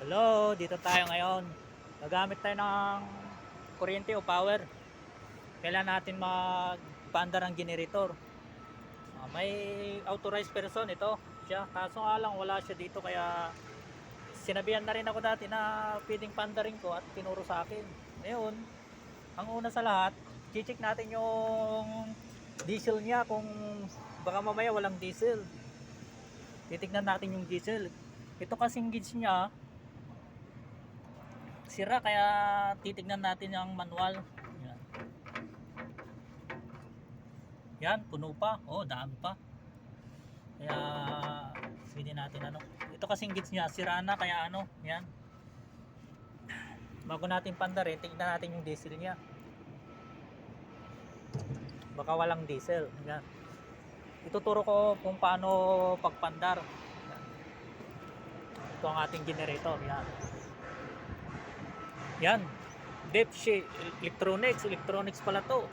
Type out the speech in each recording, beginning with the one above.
Hello, dito tayo ngayon. Nagamit tayo ng kuryente o power. Kailan natin magpaandar ng generator. Ah, may authorized person ito. Siya, kaso nga lang wala siya dito kaya sinabihan na rin ako dati na pwedeng pandarin ko at tinuro sa akin. Ngayon, ang una sa lahat, check natin yung diesel niya kung baka mamaya walang diesel. Titignan natin yung diesel. Ito kasing gauge niya, sira kaya titignan natin yung manual. Yan. Yan, puno pa. Oh, dami pa. Kaya pwede natin ano. Ito kasing gauge niya, sira na kaya ano, yan. Bago natin pandarin, tignan natin yung diesel niya. Baka walang diesel. Yan. Ituturo ko kung paano pagpandar. Yan. Ito ang ating generator. Yan. Yan. Deep shi electronics. Electronics pala to.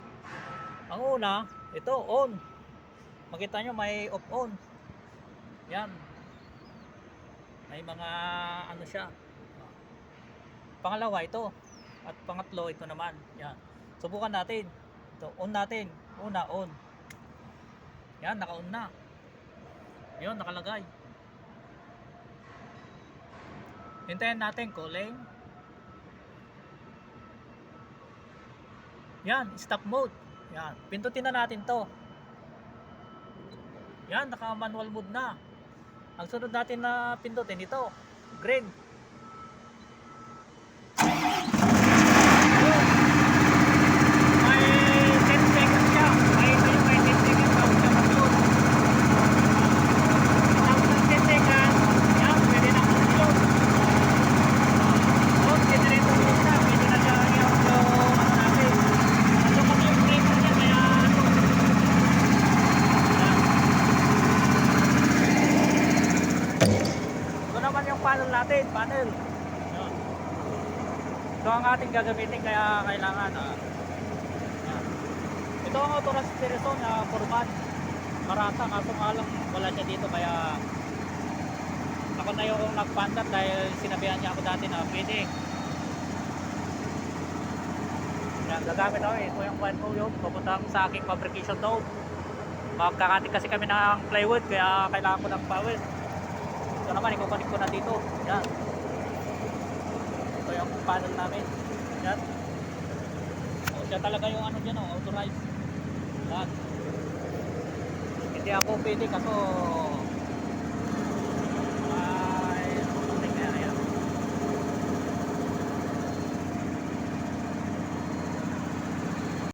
Ang una, ito on. Makita nyo may off on. Yan. May mga ano siya. Pangalawa ito. At pangatlo ito naman. Yan. Subukan natin. Ito, on natin. Una, on. Yan, naka-on na. Yun, nakalagay. Hintayin natin, calling. Yan, stop mode. Yan, pindutin na natin to. Yan, naka-manual mode na. Ang sunod natin na pindutin ito, green. May 10 seconds siya. May, may, may 10 seconds bago siya mag-load. Tapos ng 10 seconds, yan, pwede na mag-load. Oh, generator mode na. Pwede na siya yung ano natin. Ito pag yung pressure niya, kaya ano. Yan. Yung panel natin, panel. Yan. Ito ang ating gagamitin kaya kailangan ah, yan. Ito ang authorized person na format Marata kaso nga lang wala siya dito kaya ako na yung nagpandar dahil sinabihan niya ako dati na pwede yan, gagamit ako ito yung one ko yung papunta ako sa aking fabrication doon magkakati kasi kami ng plywood kaya kailangan ko ng power ikukunik ko na dito. Yan. Ito yung panel namin. Yan. O, siya talaga yung ano dyan o, authorized. Yan. Hindi ako pwede kaso